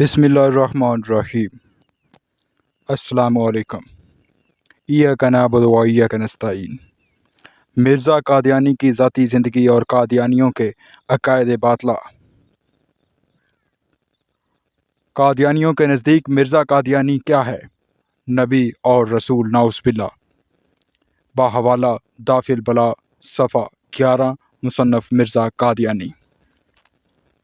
بسم اللہ الرحمن الرحیم۔ السلام علیکم۔ ایاک نعبد و ایاک نستعین۔ مرزا قادیانی کی ذاتی زندگی اور قادیانیوں کے عقائد باطلہ قادیانیوں کے نزدیک مرزا قادیانی کیا ہے؟ نبی اور رسول ناؤس باللہ۔ باحوالہ دافل بلا صفحہ گیارہ، مصنف مرزا قادیانی۔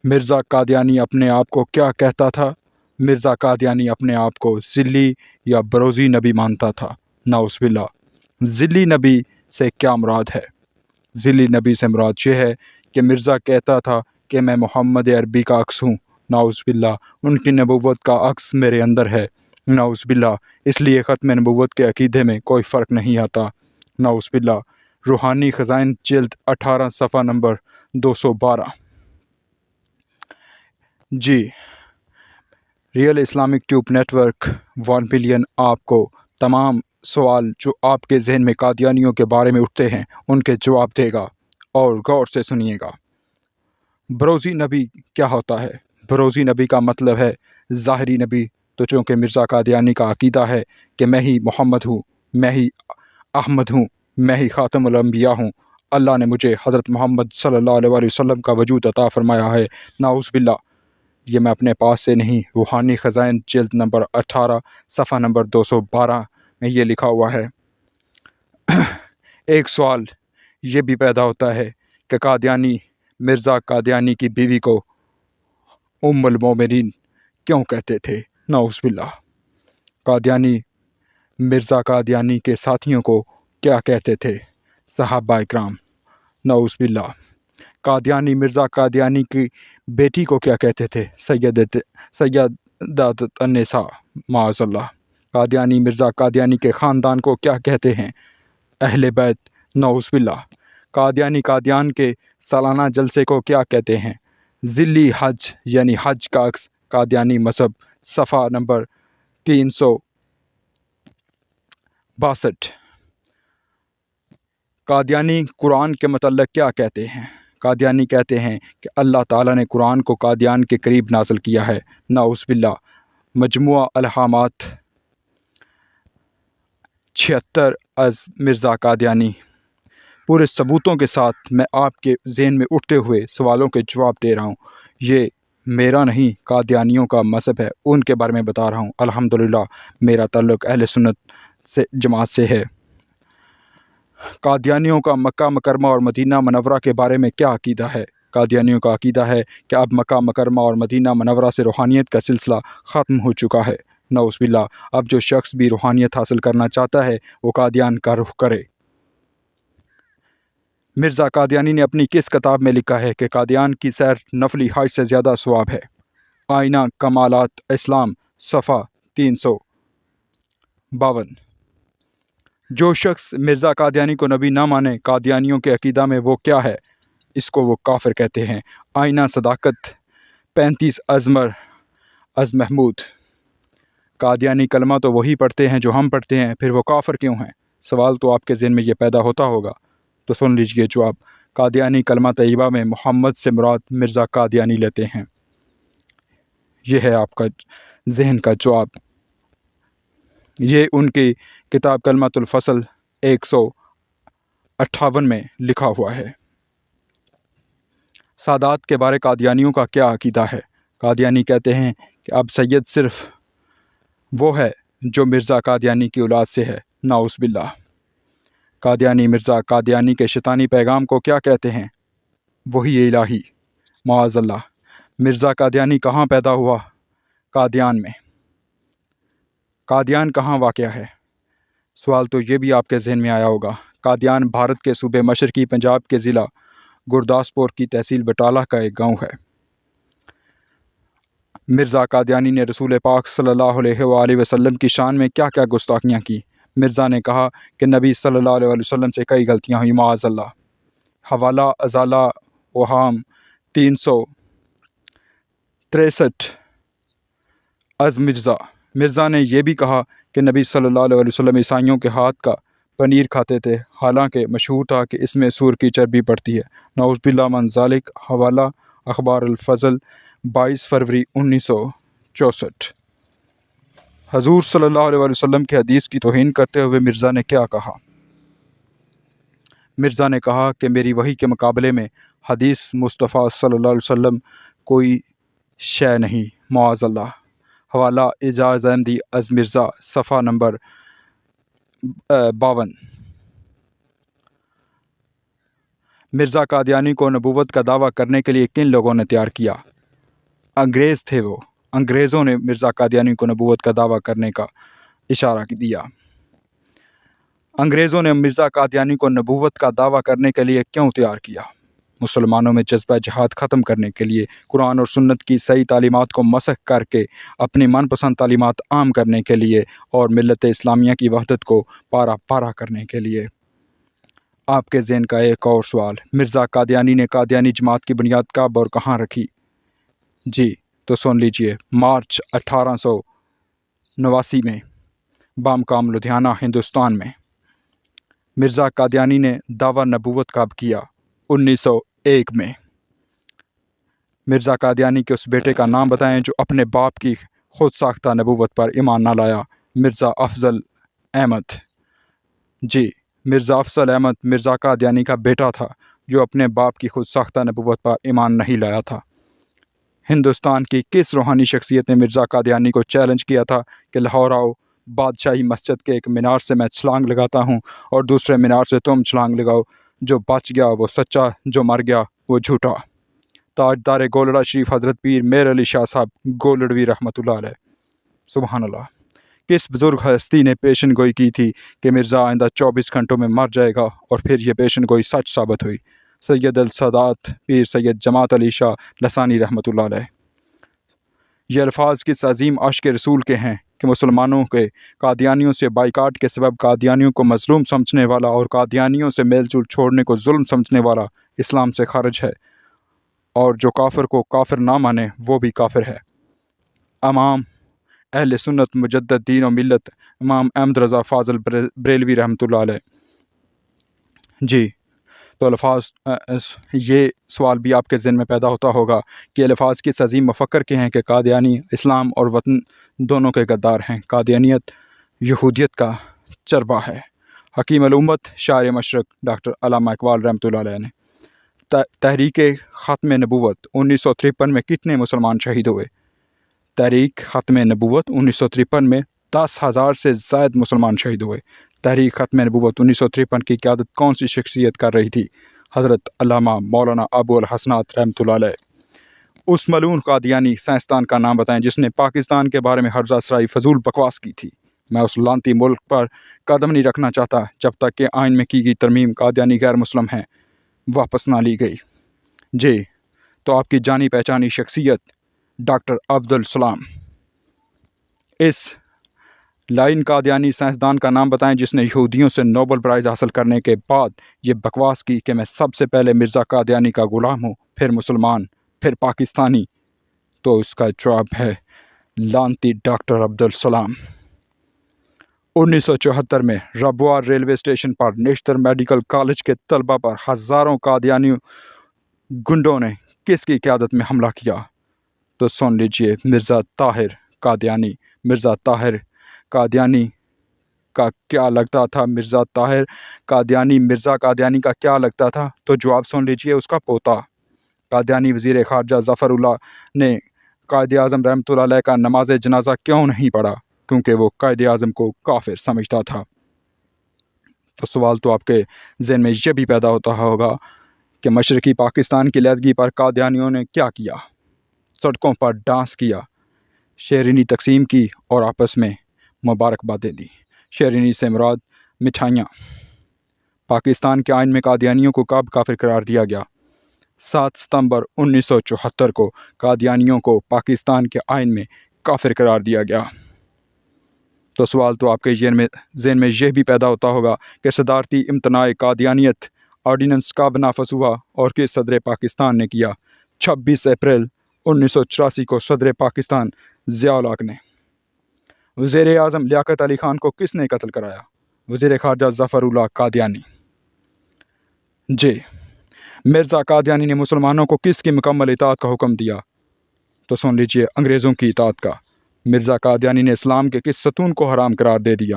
مرزا قادیانی اپنے آپ کو کیا کہتا تھا؟ مرزا قادیانی اپنے آپ کو ذلی یا بروزی نبی مانتا تھا۔ ناؤس باللہ۔ ذلی نبی سے کیا مراد ہے؟ ذلی نبی سے مراد یہ ہے کہ مرزا کہتا تھا کہ میں محمد عربی کا عکس ہوں۔ ناؤس باللہ۔ ان کی نبوت کا عکس میرے اندر ہے۔ ناؤس باللہ۔ اس لیے ختم نبوت کے عقیدے میں کوئی فرق نہیں آتا۔ ناؤس باللہ۔ روحانی خزائن جلد اٹھارہ صفحہ نمبر دو سو بارہ۔ جی۔ Real Islamic tube network one billion آپ کو تمام سوال جو آپ کے ذہن میں قادیانیوں کے بارے میں اٹھتے ہیں، ان کے جواب دے گا اور غور سے سنیے گا۔ بروزی نبی کیا ہوتا ہے؟ بروزی نبی کا مطلب ہے، ظاہری نبی۔ تو چونکہ مرزا قادیانی کا عقیدہ ہے کہ میں ہی محمد ہوں، میں ہی احمد ہوں، میں ہی خاتم الانبیاء ہوں، اللہ نے مجھے حضرت محمد صلی اللہ علیہ وسلم کا وجود عطا فرمایا ہے۔ ناؤس باللہ۔ یہ میں اپنے پاس سے نہیں، روحانی خزائن جلد نمبر اٹھارہ، صفحہ نمبر دو سو بارہ میں یہ لکھا ہوا ہے۔ ایک سوال یہ بھی پیدا ہوتا ہے کہ قادیانی، مرزا قادیانی کی بیوی کو ام المومنین کیوں کہتے تھے؟ نعوذ باللہ۔ قادیانی، مرزا قادیانی کے ساتھیوں کو کیا کہتے تھے؟ صحابہ اکرام۔ نعوذ باللہ۔ قادیانی، مرزا قادیانی کی بیٹی کو کیا کہتے تھے؟ سید سیدات النساء معاذ اللہ قادیانی مرزا قادیانی کے خاندان کو کیا کہتے ہیں؟ اہل بیت، نعوذ باللہ۔ قادیانی قادیان کے سالانہ جلسے کو کیا کہتے ہیں؟ ذلی حج یعنی حج کا عکس قادیانی مذہب، صفحہ نمبر تین سو باسٹھ۔ قادیانی قرآن کے متعلق کیا کہتے ہیں؟ قادیانی کہتے ہیں کہ اللہ تعالیٰ نے قرآن کو قادیان کے قریب نازل کیا ہے۔ نعوذ باللہ۔ مجموعہ الحامات چھہتر از مرزا قادیانی۔ پورے ثبوتوں کے ساتھ میں آپ کے ذہن میں اٹھتے ہوئے سوالوں کے جواب دے رہا ہوں۔ یہ میرا نہیں، قادیانیوں کا مذہب ہے، ان کے بارے میں بتا رہا ہوں۔ الحمدللہ، میرا تعلق اہل سنت سے، جماعت سے ہے۔ قادیانیوں کا مکہ مکرمہ اور مدینہ منورہ کے بارے میں کیا عقیدہ ہے؟ قادیانیوں کا عقیدہ ہے کہ اب مکہ مکرمہ اور مدینہ منورہ سے روحانیت کا سلسلہ ختم ہو چکا ہے۔ نعوذ باللہ، اب جو شخص بھی روحانیت حاصل کرنا چاہتا ہے، وہ قادیان کا رخ کرے۔ مرزا قادیانی نے اپنی کس کتاب میں لکھا ہے کہ قادیان کی سیر نفلی حج سے زیادہ ثواب ہے؟ آئینہ کمالات اسلام، صفحہ تین سو باون۔ جو شخص مرزا قادیانی کو نبی نہ مانے، قادیانیوں کے عقیدہ میں وہ کیا ہے؟ اس کو وہ کافر کہتے ہیں۔ آئینہ صداقت، پینتیس ازمر، از محمود۔ قادیانی کلمہ تو وہی پڑھتے ہیں جو ہم پڑھتے ہیں، پھر وہ کافر کیوں ہیں؟ سوال تو آپ کے ذہن میں یہ پیدا ہوتا ہوگا۔ تو سن لیجیے جواب قادیانی کلمہ طیبہ میں محمد سے مراد مرزا قادیانی لیتے ہیں۔ یہ ہے آپ کا ذہن کا جواب۔ یہ ان کی کتاب کلمت الفصل ایک سو اٹھاون میں لکھا ہوا ہے۔ سادات کے بارے قادیانیوں کا کیا عقیدہ ہے؟ قادیانی کہتے ہیں کہ اب سید صرف وہ ہے جو مرزا قادیانی کی اولاد سے ہے۔ ناؤس باللہ۔ قادیانی مرزا قادیانی کے شیطانی پیغام کو کیا کہتے ہیں؟ وہی الہی۔ معاذ اللہ۔ مرزا قادیانی کہاں پیدا ہوا؟ قادیان میں۔ قادیان کہاں واقع ہے؟ سوال تو یہ بھی آپ کے ذہن میں آیا ہوگا۔ قادیان بھارت کے صوبے مشرقی پنجاب کے ضلع گرداسپور کی تحصیل بٹالہ کا ایک گاؤں ہے۔ مرزا قادیانی نے رسول پاک صلی اللہ علیہ وآلہ وسلم کی شان میں کیا کیا گستاخیاں کی۔ مرزا نے کہا کہ نبی صلی اللہ علیہ وسلم سے کئی غلطیاں ہوئیں۔ معاذ اللہ۔ حوالہ ازالہ وہام تین سو تریسٹھ۔ از مرزا۔ مرزا نے یہ بھی کہا کہ نبی صلی اللہ علیہ وسلم عیسائیوں کے ہاتھ کا پنیر کھاتے تھے۔ حالانکہ مشہور تھا کہ اس میں سور کی چربی پڑتی ہے۔ نعوذ باللہ من ذالک۔ حوالہ اخبار الفضل، بائیس فروری انیس سو چونسٹھ حضور صلی اللہ علیہ وسلم کی حدیث کی توہین کرتے ہوئے مرزا نے کیا کہا؟ مرزا نے کہا کہ میری وہی کے مقابلے میں حدیث مصطفیٰ صلی اللہ علیہ وسلم کوئی شے نہیں، معاذ اللہ۔ حوالہ اعجاز احمدی از مرزا، صفحہ نمبر باون۔ مرزا قادیانی کو نبوت کا دعویٰ کرنے کے لیے کن لوگوں نے تیار کیا؟ انگریز تھے وہ۔ انگریزوں نے مرزا قادیانی کو نبوت کا دعویٰ کرنے کا اشارہ دیا۔ انگریزوں نے مرزا قادیانی کو نبوت کا دعویٰ کرنے کے لیے کیوں تیار کیا؟ مسلمانوں میں جذبہ جہاد ختم کرنے کے لیے قرآن اور سنت کی صحیح تعلیمات کو مسخ کر کے اپنی من پسند تعلیمات عام کرنے کے لیے اور ملت اسلامیہ کی وحدت کو پارا پارا کرنے کے لیے۔ آپ کے ذہن کا ایک اور سوال، مرزا قادیانی نے قادیانی جماعت کی بنیاد کب اور کہاں رکھی؟ جی تو سن لیجیے، مارچ اٹھارہ سو نواسی میں بام کام لدھیانہ، ہندوستان میں۔ مرزا قادیانی نے دعویٰ نبوت کب کیا، انیس سو ایک میں۔ مرزا قادیانی کے اس بیٹے کا نام بتائیں جو اپنے باپ کی خود ساختہ نبوت پر ایمان نہ لایا۔ مرزا افضل احمد۔ جی مرزا افضل احمد مرزا قادیانی کا بیٹا تھا جو اپنے باپ کی خود ساختہ نبوت پر ایمان نہیں لایا تھا۔ ہندوستان کی کس روحانی شخصیت نے مرزا قادیانی کو چیلنج کیا تھا کہ لاہور آؤ، بادشاہی مسجد کے ایک مینار سے میں چھلانگ لگاتا ہوں اور دوسرے مینار سے تم چھلانگ لگاؤ۔ جو بچ گیا وہ سچا، جو مر گیا وہ جھوٹا۔ تاجدار گولڑا شریف حضرت پیر میر علی شاہ صاحب گولڑوی رحمۃ اللہ علیہ۔ سبحان اللہ۔ کس بزرگ ہستی نے پیشن گوئی کی تھی کہ مرزا آئندہ چوبیس گھنٹوں میں مر جائے گا اور پھر یہ پیشن گوئی سچ ثابت ہوئی؟ سید السادات پیر سید جماعت علی شاہ لسانی رحمۃ اللہ علیہ۔ یہ الفاظ کس عظیم عشق رسول کے ہیں؟ کہ مسلمانوں کے قادیانیوں سے بائیکاٹ کے سبب قادیانیوں کو مظلوم سمجھنے والا اور قادیانیوں سے میل جول چھوڑنے کو ظلم سمجھنے والا اسلام سے خارج ہے اور جو کافر کو کافر نہ مانے وہ بھی کافر ہے۔ امام اہل سنت مجدد دین و ملت امام احمد رضا فاضل بریلوی رحمۃ اللہ علیہ۔ جی تو الفاظ، یہ سوال بھی آپ کے ذہن میں پیدا ہوتا ہوگا کہ الفاظ کس عظیم مفکر کے ہیں کہ قادیانی اسلام اور وطن دونوں کے غدار ہیں۔ قادیانیت یہودیت کا چربہ ہے۔ حکیم الامت شاعر مشرق ڈاکٹر علامہ اقبال رحمۃ اللہ علیہ نے تحریک ختم نبوت انیس سو ترپن میں کتنے مسلمان شہید ہوئے؟ تحریک ختم نبوت انیس سو ترپن میں دس ہزار سے زائد مسلمان شہید ہوئے۔ تحریک ختم نبوت انیس سو ترپن کی قیادت کون سی شخصیت کر رہی تھی؟ حضرت علامہ مولانا ابو الحسنات رحمۃ اللہ علیہ۔ اس ملون قادیانی سائنسدان کا نام بتائیں جس نے پاکستان کے بارے میں حرزہ سرائی فضول بکواس کی تھی۔ میں اس لانتی ملک پر قدم نہیں رکھنا چاہتا جب تک کہ آئین میں کی گئی ترمیم قادیانی غیر مسلم ہیں۔ واپس نہ لی گئی۔ جی تو آپ کی جانی پہچانی شخصیت ڈاکٹر عبدالسلام اس لائن قادیانی سائنسدان کا نام بتائیں جس نے یہودیوں سے نوبل پرائز حاصل کرنے کے بعد یہ بکواس کی کہ میں سب سے پہلے مرزا قادیانی کا غلام ہوں، پھر مسلمان۔ پھر پاکستانی۔ تو اس کا جواب ہے لانتی ڈاکٹر عبدالسلام انیس سو چوہتر میں ربوار ریلوے اسٹیشن پر نیشتر میڈیکل کالج کے طلبہ پر ہزاروں قادیانی گنڈوں نے کس کی قیادت میں حملہ کیا؟ تو سن لیجیے مرزا طاہر قادیانی۔ مرزا طاہر قادیانی کا کیا لگتا تھا؟ مرزا طاہر قادیانی، مرزا قادیانی کا کیا لگتا تھا؟ تو جواب سن لیجیے اس کا پوتا۔ قادیانی وزیر خارجہ ظفر اللہ نے قائد اعظم رحمۃ اللہ علیہ کا نماز جنازہ کیوں نہیں پڑھا؟ کیونکہ وہ قائد اعظم کو کافر سمجھتا تھا۔ تو سوال تو آپ کے ذہن میں یہ بھی پیدا ہوتا ہوگا کہ مشرقی پاکستان کی لہدگی پر قادیانیوں نے کیا کیا؟ سڑکوں پر ڈانس کیا، شیرینی تقسیم کی اور آپس میں مبارکبادیں دی شیرینی سے مراد مٹھائیاں۔ پاکستان کے آئین میں قادیانیوں کو کب کافر قرار دیا گیا۔ سات ستمبر انیس سو چوہتر کو قادیانیوں کو پاکستان کے آئین میں کافر قرار دیا گیا۔ تو سوال تو آپ کے ذہن میں ذہن میں یہ بھی پیدا ہوتا ہوگا کہ صدارتی امتناع قادیانیت آرڈیننس کب نافذ ہوا اور کس صدر پاکستان نے کیا۔ چھبیس اپریل انیس سو چوراسی کو صدر پاکستان ضیاء الحق نے۔ وزیر اعظم لیاقت علی خان کو کس نے قتل کرایا؟ وزیر خارجہ ظفر اللہ قادیانی۔ جی۔ مرزا قادیانی نے مسلمانوں کو کس کی مکمل اطاعت کا حکم دیا؟ تو سن لیجیے انگریزوں کی اطاعت کا۔ مرزا قادیانی نے اسلام کے کس ستون کو حرام قرار دے دیا؟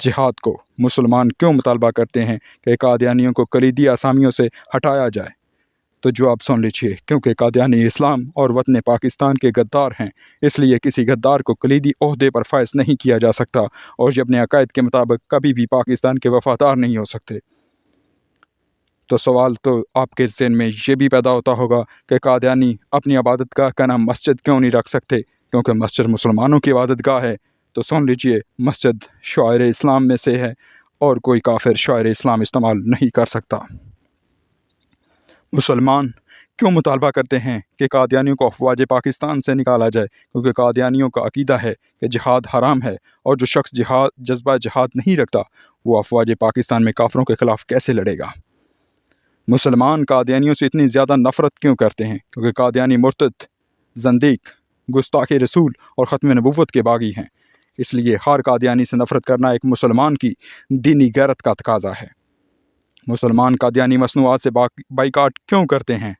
جہاد کو۔ مسلمان کیوں مطالبہ کرتے ہیں کہ قادیانیوں کو کلیدی اسامیوں سے ہٹایا جائے؟ تو جواب سن لیجیے کیونکہ قادیانی اسلام اور وطن پاکستان کے غدار ہیں، اس لیے کسی غدار کو کلیدی عہدے پر فائز نہیں کیا جا سکتا اور یہ اپنے عقائد کے مطابق کبھی بھی پاکستان کے وفادار نہیں ہو سکتے۔ تو سوال تو آپ کے ذہن میں یہ بھی پیدا ہوتا ہوگا کہ قادیانی اپنی عبادت گاہ کا نام مسجد کیوں نہیں رکھ سکتے؟ کیونکہ مسجد مسلمانوں کی عبادت گاہ ہے۔ تو سن لیجیے، مسجد شاعر اسلام میں سے ہے اور کوئی کافر شاعر اسلام استعمال نہیں کر سکتا۔ مسلمان کیوں مطالبہ کرتے ہیں کہ قادیانیوں کو افواج پاکستان سے نکالا جائے؟ کیونکہ قادیانیوں کا عقیدہ ہے کہ جہاد حرام ہے اور جو شخص جہاد، جذبہ جہاد نہیں رکھتا، وہ افواج پاکستان میں کافروں کے خلاف کیسے لڑے گا؟ مسلمان قادیانیوں سے اتنی زیادہ نفرت کیوں کرتے ہیں؟ کیونکہ قادیانی مرتد، زندیق، گستاخ رسول اور ختم نبوت کے باغی ہیں۔ اس لیے ہر قادیانی سے نفرت کرنا ایک مسلمان کی دینی غیرت کا تقاضا ہے۔ مسلمان قادیانی مصنوعات سے بائیکاٹ کیوں کرتے ہیں؟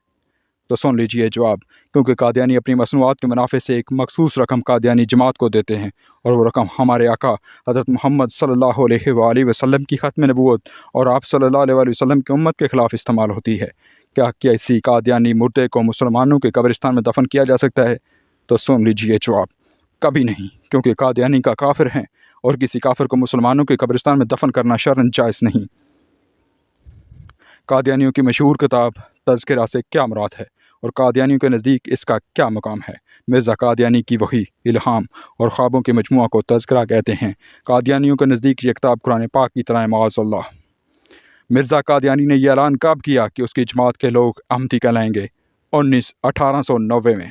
تو سن لیجیے جواب کیونکہ قادیانی اپنی مصنوعات کے منافع سے ایک مخصوص رقم قادیانی جماعت کو دیتے ہیں اور وہ رقم ہمارے آقا حضرت محمد صلی اللہ علیہ وآلہ وسلم کی ختم نبوت اور آپ صلی اللہ علیہ وآلہ وسلم کی امت کے خلاف استعمال ہوتی ہے۔ کیا کیا قادیانی مردے کو مسلمانوں کے قبرستان میں دفن کیا جا سکتا ہے؟ تو سن لیجیے جواب، کبھی نہیں، کیونکہ قادیانی کا کافر ہیں اور کسی کافر کو مسلمانوں کے قبرستان میں دفن کرنا شرن جائز نہیں۔ قادیانیوں کی مشہور کتاب تذکرہ سے کیا مراد ہے؟ اور قادیانیوں کے نزدیک اس کا کیا مقام ہے؟ مرزا قادیانی کی وہی الہام اور خوابوں کے مجموعہ کو تذکرہ کہتے ہیں۔ قادیانیوں کے نزدیک یہ کتاب قرآن پاک کی طرح معاذ اللہ۔ مرزا قادیانی نے یہ اعلان کب کیا کہ اس کی جماعت کے لوگ احمدی کہلائیں گے؟ انیس اٹھارہ سو نوے میں۔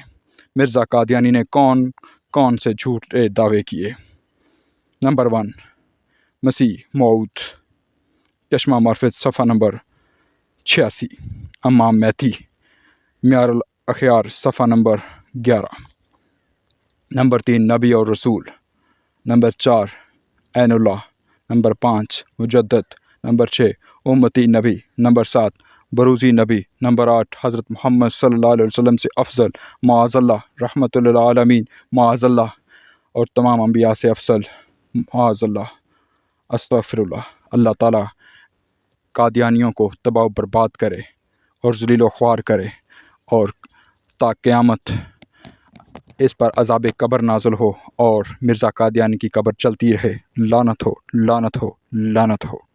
مرزا قادیانی نے کون کون سے جھوٹے دعوے کیے؟ نمبر ون، مسیح موت چشمہ مرفت صفحہ نمبر چھیاسی۔ امام میتھی میار الاخیار صفحہ نمبر گیارہ نمبر تین نبی اور رسول نمبر چار عین اللہ نمبر پانچ مجدد نمبر چھ امتی نبی نمبر سات بروزی نبی نمبر آٹھ حضرت محمد صلی اللہ علیہ وسلم سے افضل معاذ اللہ رحمۃ اللہ عالمین معاذ اللہ اور تمام انبیاء سے افضل معاذ اللہ استغفر اللہ اللہ تعالیٰ قادیانیوں کو تباہ و برباد کرے اور ذلیل و خوار کرے۔ اور تا قیامت اس پر عذاب قبر نازل ہو اور مرزا قادیانی کی قبر چلتی رہے۔ لانت ہو لانت ہو لانت ہو۔